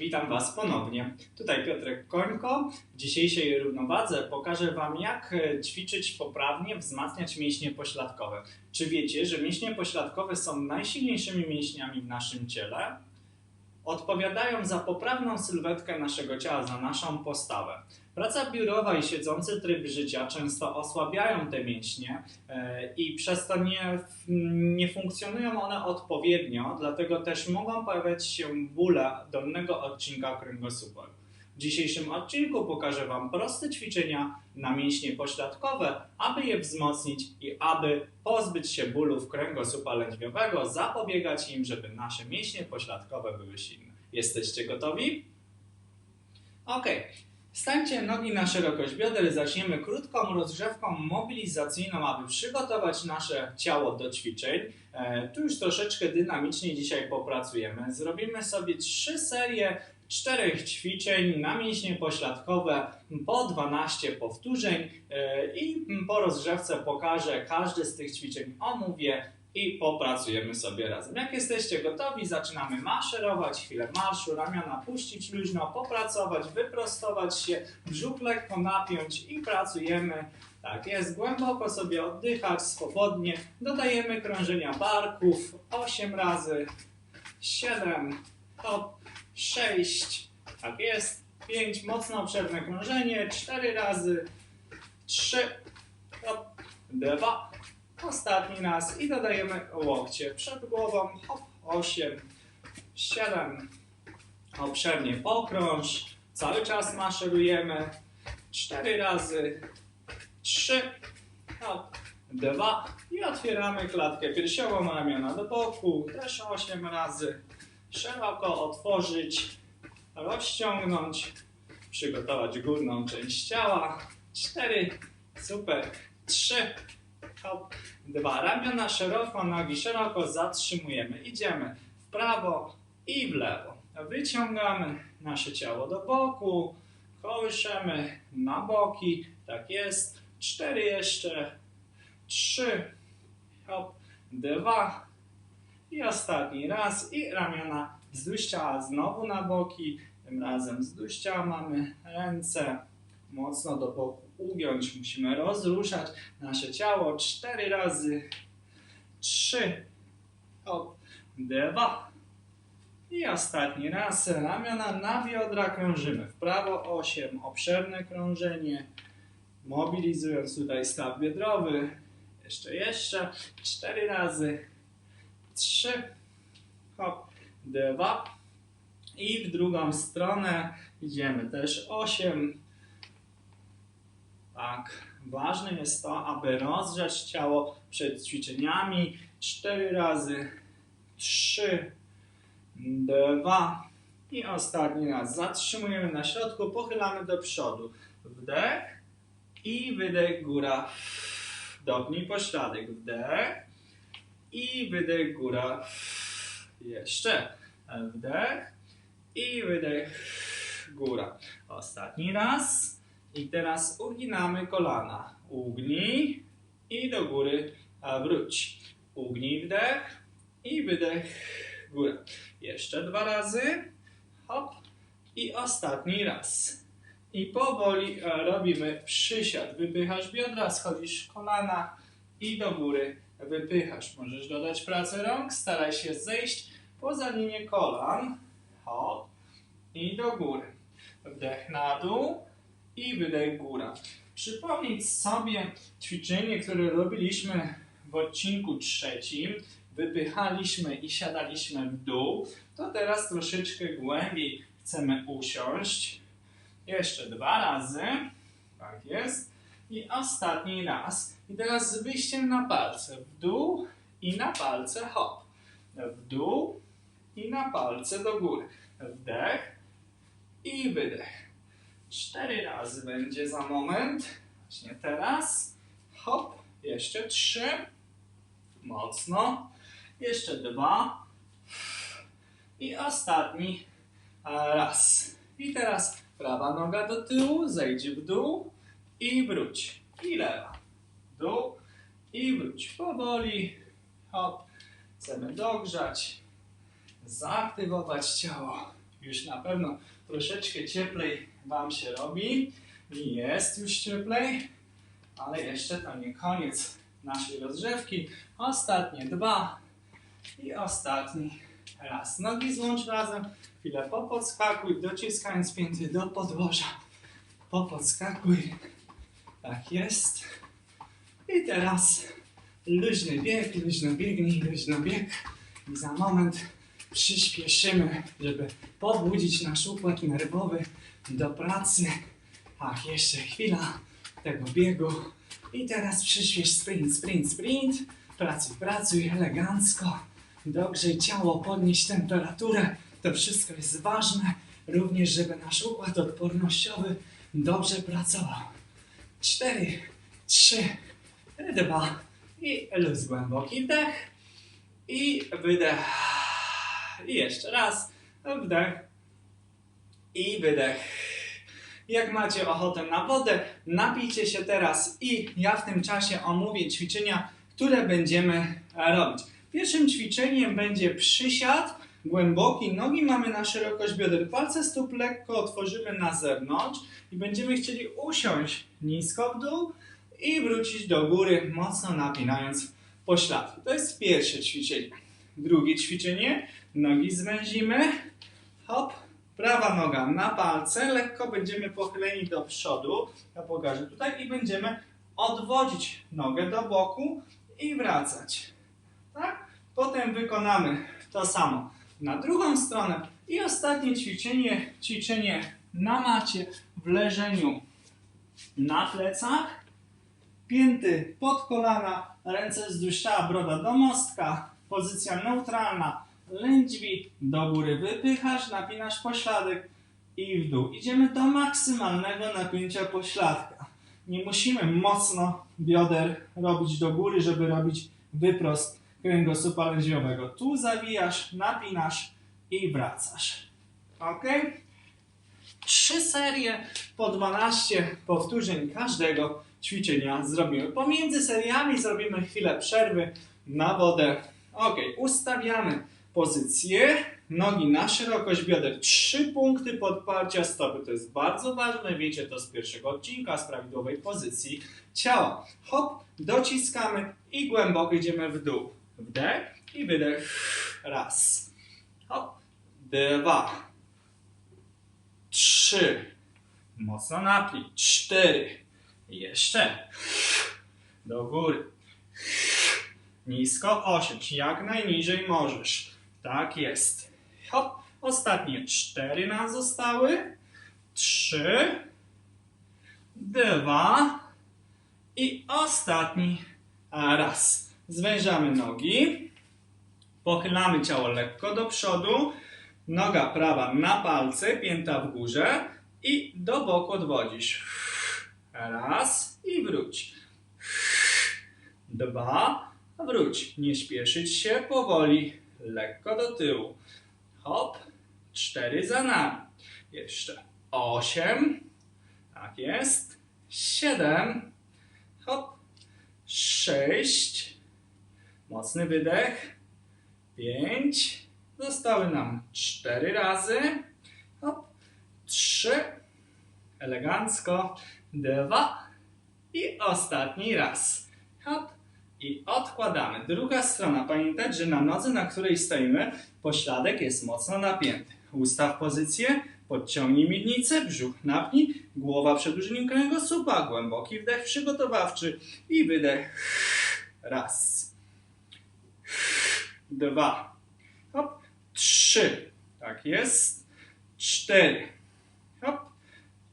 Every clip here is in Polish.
Witam Was ponownie. Tutaj Piotrek Końko. W dzisiejszej równowadze pokażę Wam, jak e, ćwiczyć poprawnie, wzmacniać mięśnie pośladkowe. Czy wiecie, że mięśnie pośladkowe są najsilniejszymi mięśniami w naszym ciele? Odpowiadają za poprawną sylwetkę naszego ciała, za naszą postawę. Praca biurowa i siedzący tryb życia często osłabiają te mięśnie e, i przez to nie, nie funkcjonują one odpowiednio, dlatego też mogą pojawiać się bóle dolnego odcinka kręgosłupa. W dzisiejszym odcinku pokażę Wam proste ćwiczenia na mięśnie pośladkowe, aby je wzmocnić i aby pozbyć się bólów kręgosłupa lędźwiowego, zapobiegać im, żeby nasze mięśnie pośladkowe były silne. Jesteście gotowi? Ok. Stańcie nogi na szerokość bioder, zaczniemy krótką rozgrzewką mobilizacyjną, aby przygotować nasze ciało do ćwiczeń. E, tu już troszeczkę dynamicznie dzisiaj popracujemy. Zrobimy sobie trzy serie czterech ćwiczeń na mięśnie pośladkowe po 12 powtórzeń e, i po rozgrzewce pokażę każde z tych ćwiczeń, omówię i popracujemy sobie razem. Jak jesteście gotowi, zaczynamy maszerować, chwilę marszu, ramiona puścić luźno, popracować, wyprostować się, brzuch lekko napiąć i pracujemy. Tak jest, głęboko sobie oddychać, swobodnie. Dodajemy krążenia barków 8 razy, 7, hop, 6, tak jest, 5, mocno obszerne krążenie, 4 razy, 3, hop, 2, Ostatni raz i dodajemy łokcie przed głową. Hop, 8, 7. Obszernie pokrąż. Cały czas maszerujemy. 4 razy. 3. Hop, 2. I otwieramy klatkę piersiową, ramiona do boku. Też 8 razy. Szeroko otworzyć. Rozciągnąć. Przygotować górną część ciała. 4. Super. 3 hop, dwa. Ramiona szeroko, nogi szeroko, zatrzymujemy. Idziemy w prawo i w lewo. Wyciągamy nasze ciało do boku, kołyszemy na boki, tak jest. Cztery jeszcze, trzy, hop, dwa i ostatni raz i ramiona wzdłuż ciała znowu na boki, tym razem wzdłuż ciała mamy ręce mocno do boku ugiąć, musimy rozruszać nasze ciało cztery razy. Trzy, hop, dwa. I ostatni raz ramiona na biodra krążymy. W prawo 8, obszerne krążenie. Mobilizując tutaj staw biodrowy. Jeszcze, jeszcze. Cztery razy. Trzy, hop, dwa. I w drugą stronę idziemy też 8, tak, ważne jest to, aby rozgrzać ciało przed ćwiczeniami. Cztery razy, trzy, dwa i ostatni raz. Zatrzymujemy na środku, pochylamy do przodu. Wdech i wydech góra. Dopnij pośladek. Wdech i wydech góra. Jeszcze. Wdech i wydech góra. Ostatni raz. I teraz uginamy kolana. Ugnij i do góry wróć. Ugnij wdech i wydech góra. Jeszcze dwa razy. Hop. I ostatni raz. I powoli robimy przysiad. Wypychasz biodra, schodzisz kolana i do góry wypychasz. Możesz dodać pracę rąk. Staraj się zejść poza linię kolan. Hop. I do góry. Wdech na dół i wydech góra. Przypomnieć sobie ćwiczenie, które robiliśmy w odcinku trzecim. Wypychaliśmy i siadaliśmy w dół. To teraz troszeczkę głębiej chcemy usiąść. Jeszcze dwa razy. Tak jest. I ostatni raz. I teraz z wyjściem na palce. W dół i na palce hop. W dół i na palce do góry. Wdech i wydech. Cztery razy będzie za moment. Właśnie teraz. Hop. Jeszcze trzy. Mocno. Jeszcze dwa. I ostatni raz. I teraz prawa noga do tyłu, zejdź w dół i wróć. I lewa. Dół i wróć. Powoli. Hop. Chcemy dogrzać. Zaaktywować ciało. Już na pewno troszeczkę cieplej Wam się robi. Jest już cieplej, ale jeszcze to nie koniec naszej rozgrzewki. Ostatnie dwa i ostatni raz. Nogi złącz razem, chwilę popodskakuj, dociskając pięty do podłoża. Popodskakuj. Tak jest. I teraz luźny bieg, luźno biegnij, luźno bieg. I za moment przyspieszymy, żeby pobudzić nasz układ nerwowy do pracy. Ach, jeszcze chwila tego biegu. I teraz przyspiesz sprint, sprint, sprint. Pracuj, pracuj elegancko. Dogrzej ciało, podnieś temperaturę. To wszystko jest ważne. Również, żeby nasz układ odpornościowy dobrze pracował. Cztery, trzy, dwa i luz głęboki wdech i wydech. I jeszcze raz wdech i wydech. Jak macie ochotę na wodę, napijcie się teraz i ja w tym czasie omówię ćwiczenia, które będziemy robić. Pierwszym ćwiczeniem będzie przysiad głęboki. Nogi mamy na szerokość bioder. Palce stóp lekko otworzymy na zewnątrz i będziemy chcieli usiąść nisko w dół i wrócić do góry, mocno napinając pośladki. To jest pierwsze ćwiczenie. Drugie ćwiczenie. Nogi zwęzimy. Hop. Prawa noga na palce. Lekko będziemy pochyleni do przodu. Ja pokażę tutaj i będziemy odwodzić nogę do boku i wracać. Tak? Potem wykonamy to samo na drugą stronę. I ostatnie ćwiczenie, ćwiczenie na macie w leżeniu na plecach. Pięty pod kolana, ręce ciała, broda do mostka. Pozycja neutralna, lędźwi do góry wypychasz, napinasz pośladek i w dół. Idziemy do maksymalnego napięcia pośladka. Nie musimy mocno bioder robić do góry, żeby robić wyprost kręgosłupa lędźwiowego. Tu zawijasz, napinasz i wracasz. Ok? Trzy serie po 12 powtórzeń każdego ćwiczenia zrobimy. Pomiędzy seriami zrobimy chwilę przerwy na wodę. Ok, ustawiamy pozycję. Nogi na szerokość bioder. Trzy punkty podparcia stopy. To jest bardzo ważne. Wiecie to z pierwszego odcinka, z prawidłowej pozycji ciała. Hop, dociskamy i głęboko idziemy w dół. Wdech i wydech. Raz. Hop. Dwa. Trzy. Mocno napnij. Cztery. Jeszcze. Do góry. Nisko. Osiem. Jak najniżej możesz. Tak jest. Hop. Ostatnie cztery nam zostały. Trzy. Dwa. I ostatni raz. Zwężamy nogi. Pochylamy ciało lekko do przodu. Noga prawa na palce, pięta w górze i do boku odwodzisz. Raz i wróć. Dwa, wróć. Nie śpieszyć się, powoli, lekko do tyłu. Hop, cztery za nami. Jeszcze osiem. Tak jest. Siedem. Hop. Sześć. Mocny wydech. Pięć. Zostały nam cztery razy. Hop. Trzy. Elegancko. Dwa. I ostatni raz. Hop. I odkładamy. Druga strona. Pamiętać, że na nodze, na której stoimy, pośladek jest mocno napięty. Ustaw pozycję. Podciągnij miednicę, brzuch napnij, głowa przed dłużeniem kręgosłupa, głęboki wdech przygotowawczy i wydech. Raz. Dwa. Hop. Trzy. Tak jest. Cztery. Hop.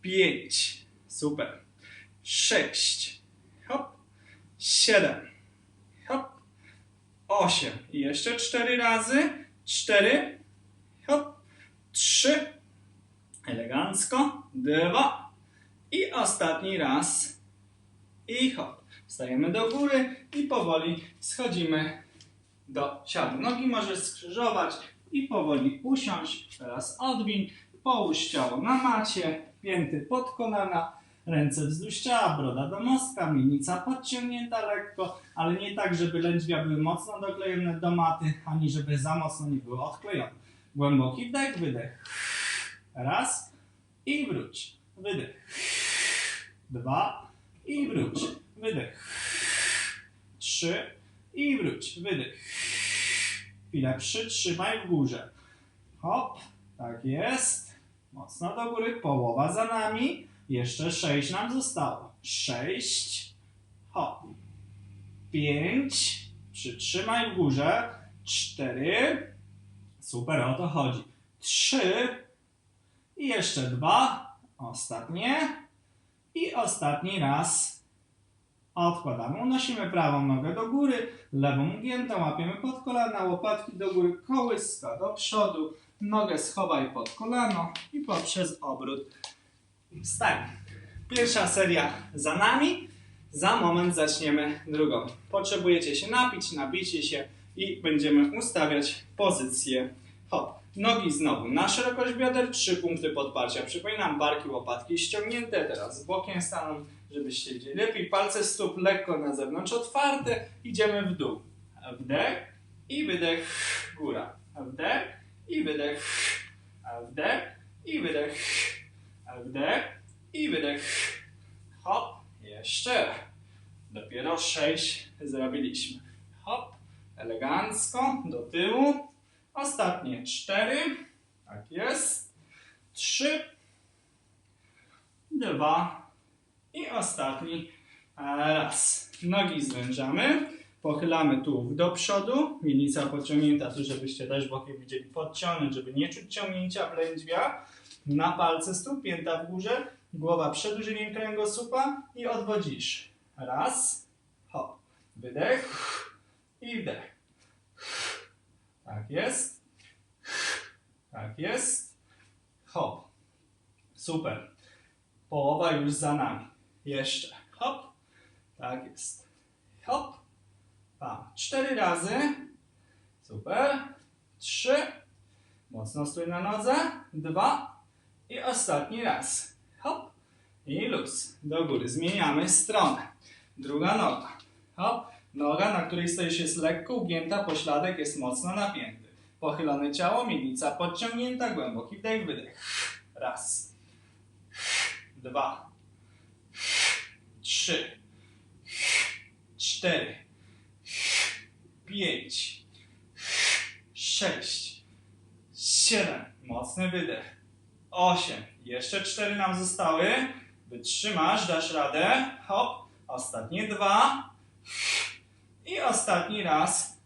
Pięć. Super. Sześć. Hop. Siedem. Hop. Osiem. I jeszcze cztery razy. Cztery. Hop. Trzy. Elegancko. Dwa. I ostatni raz. I hop. Wstajemy do góry i powoli schodzimy do siadu. Nogi możesz skrzyżować i powoli usiąść. Teraz odwiń. Połóż ciało na macie. Pięty pod kolana. Ręce wzdłuż ciała, broda do mostka, miednica podciągnięta lekko, ale nie tak, żeby lędźwia były mocno doklejone do maty, ani żeby za mocno nie były odklejone. Głęboki wdech, wydech. Raz i wróć. Wydech. Dwa i wróć. Wydech. Trzy i wróć. Wydech. Chwilę przytrzymaj w górze. Hop, tak jest. Mocno do góry, połowa za nami. Jeszcze sześć nam zostało. Sześć. Hop. Pięć. Przytrzymaj w górze. Cztery. Super, o to chodzi. Trzy. I jeszcze dwa. Ostatnie. I ostatni raz. Odkładamy. Unosimy prawą nogę do góry, lewą giętą, łapiemy pod kolana, łopatki do góry, kołyska do przodu, nogę schowaj pod kolano i poprzez obrót wstań. Pierwsza seria za nami. Za moment zaczniemy drugą. Potrzebujecie się napić, nabicie się i będziemy ustawiać pozycję hop. Nogi znowu na szerokość bioder, trzy punkty podparcia. Przypominam, barki, łopatki ściągnięte, teraz bokiem staną, żebyście widzieli lepiej. Palce stóp lekko na zewnątrz otwarte, idziemy w dół. Wdech i wydech, góra. Wdech i wydech, wdech i wydech, wdech i wydech. Hop, jeszcze. Dopiero sześć zrobiliśmy. Hop, elegancko, do tyłu. Ostatnie cztery. Tak jest. Trzy. Dwa. I ostatni raz. Nogi zwężamy. Pochylamy tułów do przodu. Mielnica podciągnięta tu, żebyście też bokiem widzieli. Podciągnąć, żeby nie czuć ciągnięcia lędźwia. Na palce stóp, pięta w górze. Głowa przed użyciem kręgosłupa i odwodzisz. Raz. Hop. Wydech. I wdech. Tak jest. Tak jest. Hop. Super. Połowa już za nami. Jeszcze. Hop. Tak jest. Hop. Pa. Cztery razy. Super. Trzy. Mocno stój na nodze. Dwa. I ostatni raz. Hop. I luz. Do góry. Zmieniamy stronę. Druga noga. Hop. Noga, na której stoisz jest lekko ugięta, pośladek jest mocno napięty. Pochylone ciało, miednica podciągnięta, głęboki wdech, wydech. Raz. Dwa. Trzy. Cztery. Pięć. Sześć. Siedem. Mocny wydech. Osiem. Jeszcze cztery nam zostały. Wytrzymasz, dasz radę. Hop. Ostatnie dwa. I ostatni raz.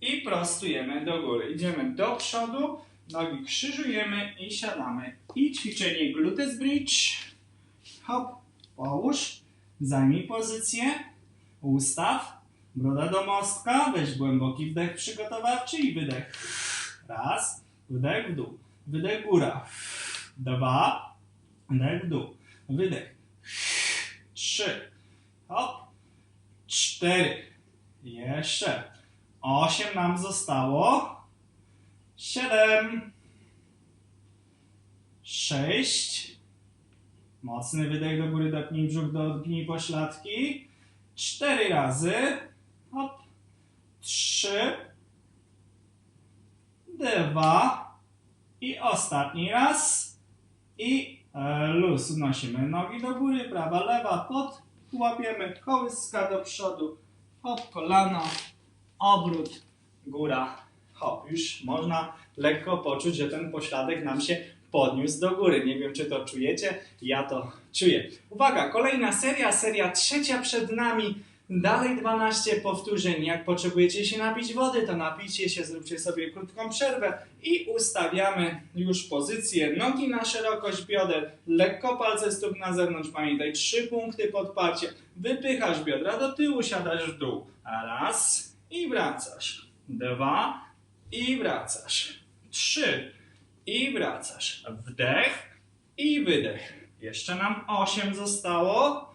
I prostujemy do góry. Idziemy do przodu, nogi krzyżujemy i siadamy. I ćwiczenie glutes bridge. Hop, połóż, zajmij pozycję, ustaw, broda do mostka, weź głęboki wdech przygotowawczy i wydech. Raz, wdech w dół, wydech góra. Dwa, wdech w dół, wydech. Trzy, hop, cztery, jeszcze. Osiem nam zostało. Siedem. Sześć. Mocny wydech do góry, dopnij brzuch, dotknij pośladki. Cztery razy. Hop. Trzy. Dwa. I ostatni raz. I e, luz. Unosimy nogi do góry, prawa, lewa, pod. Łapiemy kołyska do przodu. Hop, kolano obrót, góra, hop. Już można lekko poczuć, że ten pośladek nam się podniósł do góry. Nie wiem, czy to czujecie, ja to czuję. Uwaga, kolejna seria, seria trzecia przed nami. Dalej 12 powtórzeń. Jak potrzebujecie się napić wody, to napijcie się, zróbcie sobie krótką przerwę i ustawiamy już pozycję. Nogi na szerokość bioder, lekko palce stóp na zewnątrz. Pamiętaj, trzy punkty podparcie. Wypychasz biodra do tyłu, siadasz w dół. Raz, i wracasz. Dwa i wracasz. Trzy i wracasz. Wdech i wydech. Jeszcze nam osiem zostało.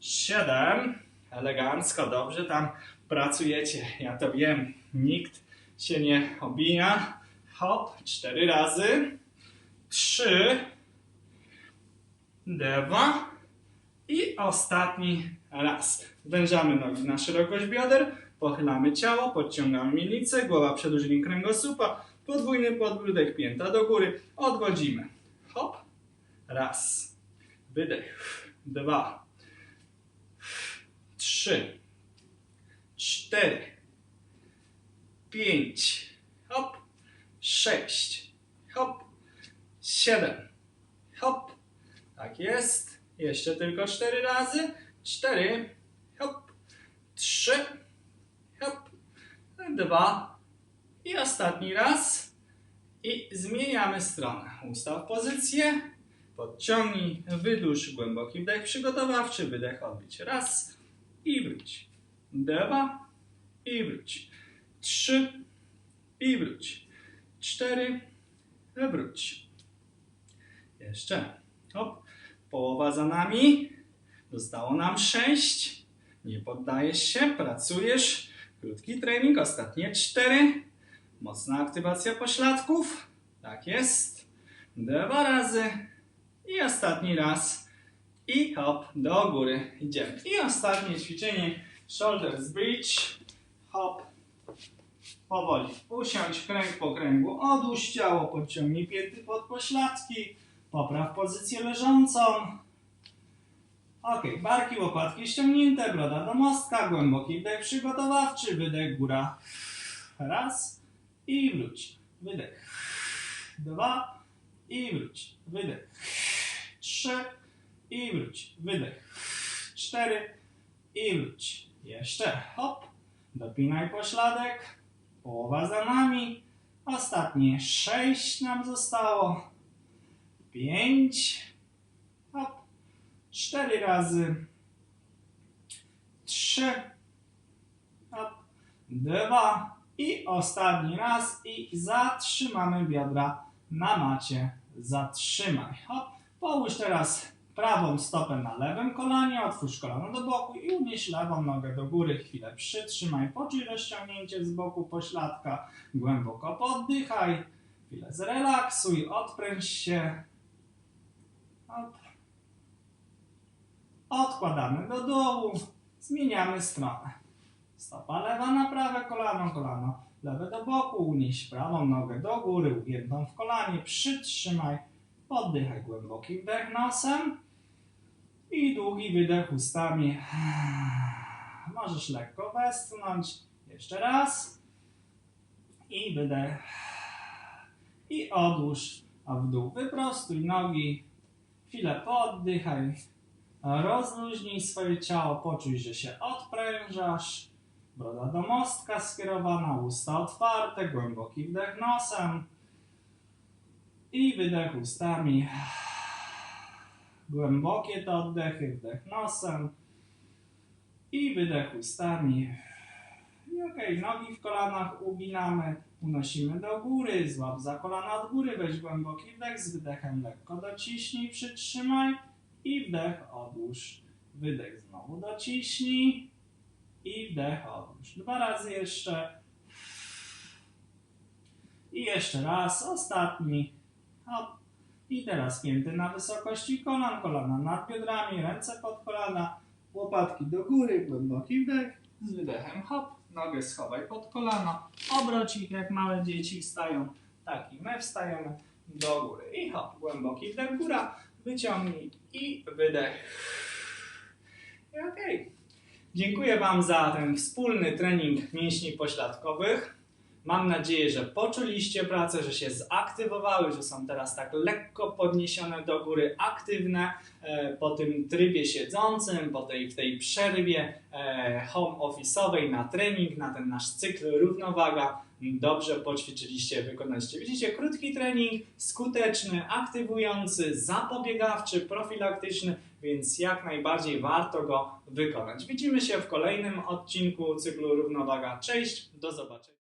Siedem. Elegancko, dobrze tam pracujecie. Ja to wiem. Nikt się nie obija. Hop, cztery razy. Trzy. Dwa. I ostatni raz. Wężamy nogi na szerokość bioder. Pochylamy ciało, podciągamy mielicę, głowa przed kręgosłupa, Podwójny podbródek, pięta do góry. Odwodzimy. Hop. Raz. Wydech. Dwa. Trzy. Cztery. Pięć. Hop. Sześć. Hop. Siedem. Hop. Tak jest. Jeszcze tylko cztery razy. Cztery. Hop. Trzy. Hop. Dwa. I ostatni raz. I zmieniamy stronę. Ustaw pozycję. Podciągnij, wydłuż głęboki wdech przygotowawczy, wydech odbić. Raz i wróć. Dwa i wróć. Trzy i wróć. Cztery, wróć. Jeszcze. Hop. Połowa za nami. Zostało nam sześć. Nie poddajesz się, pracujesz. Krótki trening, ostatnie cztery. Mocna aktywacja pośladków. Tak jest. Dwa razy. I ostatni raz. I hop, do góry. Idziemy. I ostatnie ćwiczenie. Shoulders bridge. Hop. Powoli. Usiądź kręg po kręgu. Odłóż ciało. Podciągnij pięty pod pośladki. Popraw pozycję leżącą. Ok, barki, łopatki ściągnięte, broda do mostka, głęboki wdech przygotowawczy, wydech góra. Raz i wróć. Wydech. Dwa i wróć. Wydech. Trzy i wróć. Wydech. Cztery i wróć. Jeszcze. Hop. Dopinaj pośladek. Połowa za nami. Ostatnie sześć nam zostało. Pięć. Hop. Cztery razy. Trzy. Hop. Dwa. I ostatni raz. I zatrzymamy biodra na macie. Zatrzymaj. Hop. Połóż teraz prawą stopę na lewym kolanie, otwórz kolano do boku i unieś lewą nogę do góry. Chwilę przytrzymaj, poczuj rozciągnięcie z boku pośladka. Głęboko poddychaj. Chwilę zrelaksuj, odpręż się. Hop. Odkładamy do dołu, zmieniamy stronę. Stopa lewa na prawe kolano, kolano. Lewe do boku, unieś prawą nogę do góry, ugiętą w kolanie, przytrzymaj, oddychaj głęboki wdech nosem i długi wydech ustami. Możesz lekko westchnąć, jeszcze raz. I wydech. I odłóż, a w dół wyprostuj nogi, chwilę poddychaj, Rozluźnij swoje ciało, poczuj, że się odprężasz. Broda do mostka skierowana, usta otwarte, głęboki wdech nosem i wydech ustami. Głębokie to oddechy, wdech nosem i wydech ustami. I okej, nogi w kolanach uginamy, unosimy do góry, złap za kolana od góry, weź głęboki wdech, z wydechem lekko dociśnij, przytrzymaj i wdech, odłóż. Wydech znowu dociśnij i wdech, odłóż. Dwa razy jeszcze. I jeszcze raz, ostatni. Hop. I teraz pięty na wysokości kolan, kolana nad biodrami, ręce pod kolana, łopatki do góry, głęboki wdech. Z wydechem hop, nogę schowaj pod kolano, obroć ich jak małe dzieci wstają. Tak i my wstajemy do góry. I hop, głęboki wdech, góra, wyciągnij i wydech. I okej. Dziękuję Wam za ten wspólny trening mięśni pośladkowych. Mam nadzieję, że poczuliście pracę, że się zaktywowały, że są teraz tak lekko podniesione do góry, aktywne e, po tym trybie siedzącym, po tej, w tej przerwie e, home office'owej na trening, na ten nasz cykl równowaga. Dobrze poćwiczyliście, wykonaliście. Widzicie, krótki trening, skuteczny, aktywujący, zapobiegawczy, profilaktyczny, więc jak najbardziej warto go wykonać. Widzimy się w kolejnym odcinku cyklu Równowaga. Cześć, do zobaczenia.